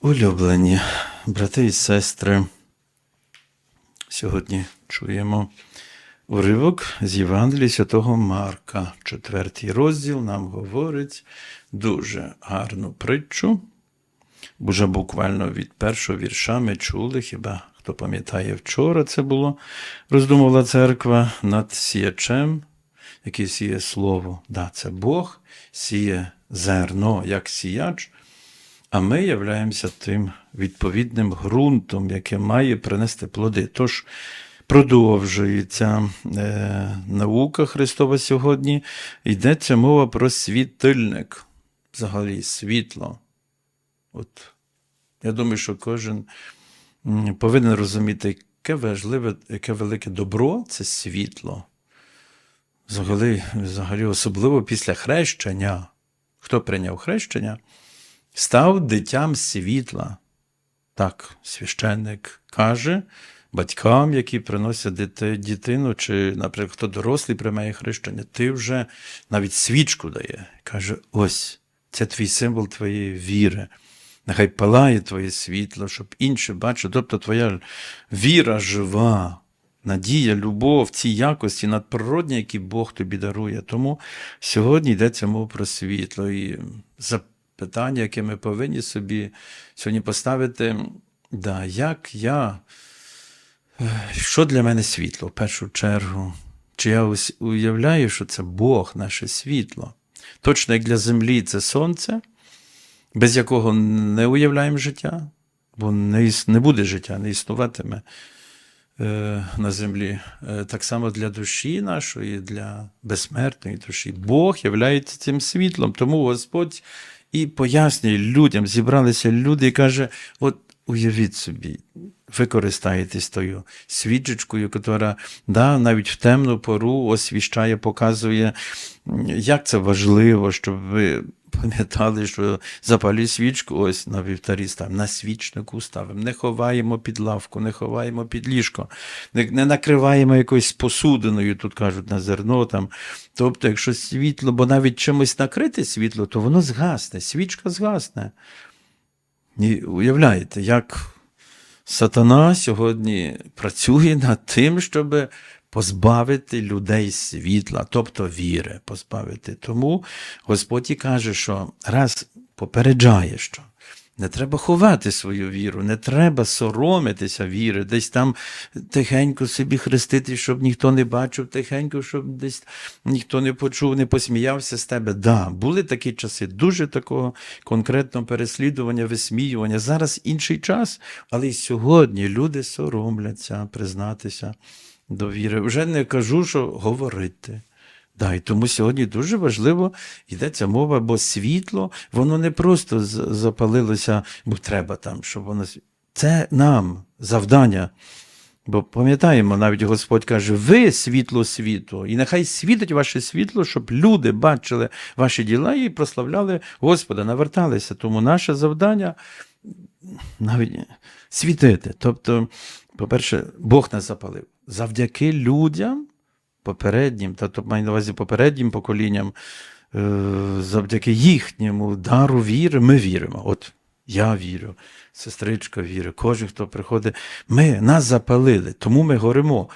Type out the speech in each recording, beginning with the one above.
Улюблені брати і сестри, сьогодні чуємо уривок з Євангелії Святого Марка. Четвертий розділ нам говорить дуже гарну притчу. Уже буквально від першого вірша ми чули, хіба хто пам'ятає, вчора це було, роздумувала церква над сіячем, який сіє слово. Да, це Бог сіє зерно, як сіяч. А ми являємося тим відповідним ґрунтом, яке має принести плоди. Тож продовжується е, наука Христова сьогодні. Йдеться мова про світильник, взагалі світло. От, я думаю, що кожен повинен розуміти, яке важливе, яке велике добро це світло. Взагалі, взагалі, особливо після хрещення. Хто прийняв хрещення? Став дитям світла. Так, священник каже батькам, які приносять дити- дитину, чи, наприклад, хто дорослий приймає хрещення, ти вже навіть свічку дає. Каже: ось, це твій символ твоєї віри. Нехай палає твоє світло, щоб інші бачили. Тобто твоя віра жива, надія, любов, ці якості надприродні, які Бог тобі дарує. Тому сьогодні йдеться мова про світло. І запитання, яке ми повинні собі сьогодні поставити, да, як я, е, що для мене світло в першу чергу? Чи я уявляю, що це Бог, наше світло? Точно як для землі це сонце, без якого не уявляємо життя, бо не, іс- не буде життя, не існуватиме е, на землі. Е, так само для душі нашої, для безсмертної душі. Бог є цим світлом. Тому Господь і пояснює людям, зібралися люди і каже: от уявіть собі, ви користаєтесь тою свічечкою, яка да, навіть в темну пору освіщає, показує, як це важливо, щоб ви пам'ятали, що запалює свічку, ось на вівтарі ставимо, на свічнику ставимо, не ховаємо під лавку, не ховаємо під ліжко, не накриваємо якоюсь посудиною, тут кажуть, на зерно там. Тобто, якщо світло, бо навіть чимось накрите світло, то воно згасне, свічка згасне. І уявляєте, як сатана сьогодні працює над тим, щоб позбавити людей світла, тобто віри позбавити. Тому Господь і каже, що раз попереджає, що не треба ховати свою віру, не треба соромитися віри, десь там тихенько собі хрестити, щоб ніхто не бачив, тихенько, щоб десь ніхто не почув, не посміявся з тебе. Да, були такі часи, дуже такого конкретного переслідування, висміювання. Зараз інший час, але й сьогодні люди соромляться признатися до віри. Вже не кажу, що говорити. Да, і тому сьогодні дуже важливо йдеться мова, бо світло, воно не просто запалилося, бо треба там, щоб воно. Це нам завдання. Бо пам'ятаємо, навіть Господь каже: ви світло світу, і нехай світить ваше світло, щоб люди бачили ваші діла і прославляли Господа, наверталися. Тому наше завдання навіть світити. Тобто, по-перше, Бог нас запалив. Завдяки людям, попереднім, та то маю на увазі попереднім поколінням, е, завдяки їхньому дару віри, ми віримо. От я вірю, сестричка вірить, кожен, хто приходить, ми нас запалили, тому ми горимо.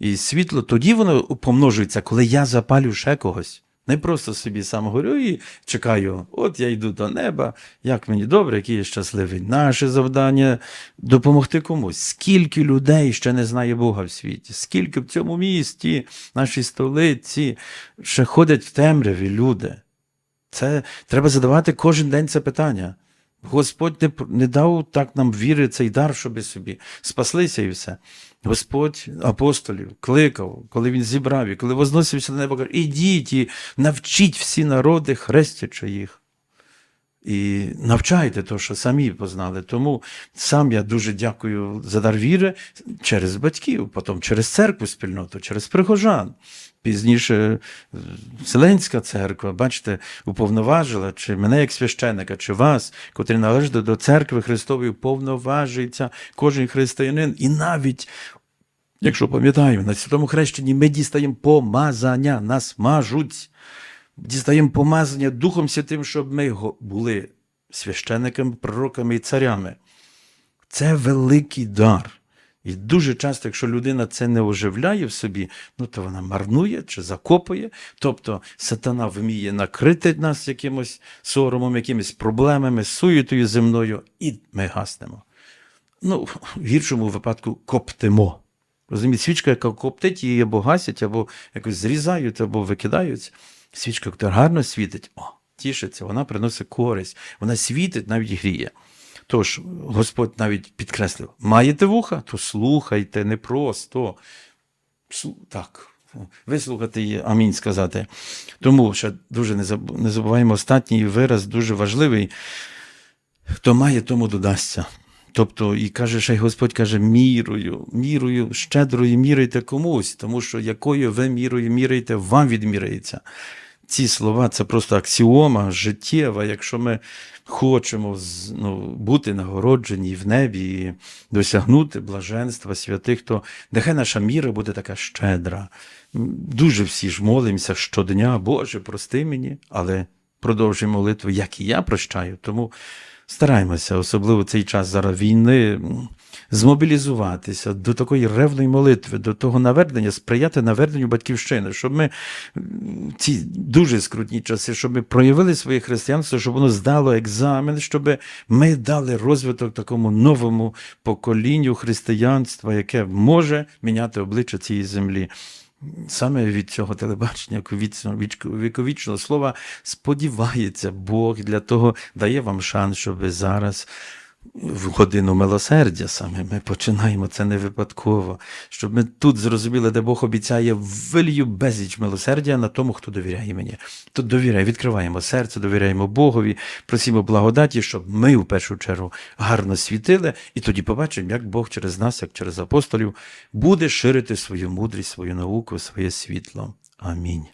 І світло тоді воно помножується, коли я запалю ще когось. Не просто собі сам горю і чекаю, от я йду до неба, як мені добре, який я щасливий. Наше завдання допомогти комусь. Скільки людей ще не знає Бога в світі, скільки в цьому місті, нашій столиці, ще ходять в темряві люди. Це треба задавати кожен день це питання. Господь не, не дав так нам віри цей дар, щоби собі спаслися і все. Господь апостолів кликав, коли він зібрав, і коли возносився на небо, каже, ідіть і навчіть всі народи, хрестячи їх. І навчайте то, що самі познали. Тому сам я дуже дякую за дар віри через батьків, потім через церкву спільноту, через прихожан. Пізніше е, Вселенська церква, бачите, уповноважила, чи мене як священника, чи вас, котрі належать до церкви Христової, уповноважується кожен християнин. І навіть, якщо пам'ятаємо, на святому хрещенні ми дістаємо помазання, нас мажуть дістаємо помазання Духом Святим, щоб ми були священниками, пророками і царями. Це великий дар. І дуже часто, якщо людина це не оживляє в собі, ну то вона марнує чи закопує. Тобто сатана вміє накрити нас якимось соромом, якимись проблемами, суєтою земною, і ми гаснемо. Ну, в гіршому випадку коптимо. Розумієте, свічка, яка коптить, її або гасять, або якось зрізають, або викидають. Свічка, яка гарно світить, о, тішиться, вона приносить користь, вона світить, навіть гріє. Тож Господь навіть підкреслив: маєте вуха, то слухайте не просто. Так, вислухати і амінь сказати. Тому ще дуже не забуваємо останній вираз, дуже важливий. Хто має, тому додасться. Тобто, і каже, ще й Господь каже, мірою, мірою, щедрою міряйте комусь, тому що якою ви мірою міряєте, вам відміряється. Ці слова це просто аксіома життєва. Якщо ми хочемо ну, бути нагороджені в небі і досягнути блаженства святих, то нехай наша міра буде така щедра. Дуже всі ж молимося щодня, Боже, прости мені, але продовжуй молитву, як і я прощаю. Тому стараємося, особливо цей час зараз війни, змобілізуватися до такої ревної молитви, до того навернення, сприяти наверненню батьківщини, щоб ми ці дуже скрутні часи, щоб ми проявили своє християнство, щоб воно здало екзамен, щоб ми дали розвиток такому новому поколінню християнства, яке може міняти обличчя цієї землі. Саме від цього телебачення віковічного, слова сподівається Бог для того дає вам шанс, щоб зараз в годину милосердя саме ми починаємо це не випадково, щоб ми тут зрозуміли, де Бог обіцяє вилію безліч милосердя на тому, хто довіряє мені. Тут довіряє, відкриваємо серце, довіряємо Богові, просимо благодаті, щоб ми в першу чергу гарно світили, і тоді побачимо, як Бог через нас, як через апостолів, буде ширити свою мудрість, свою науку, своє світло. Амінь.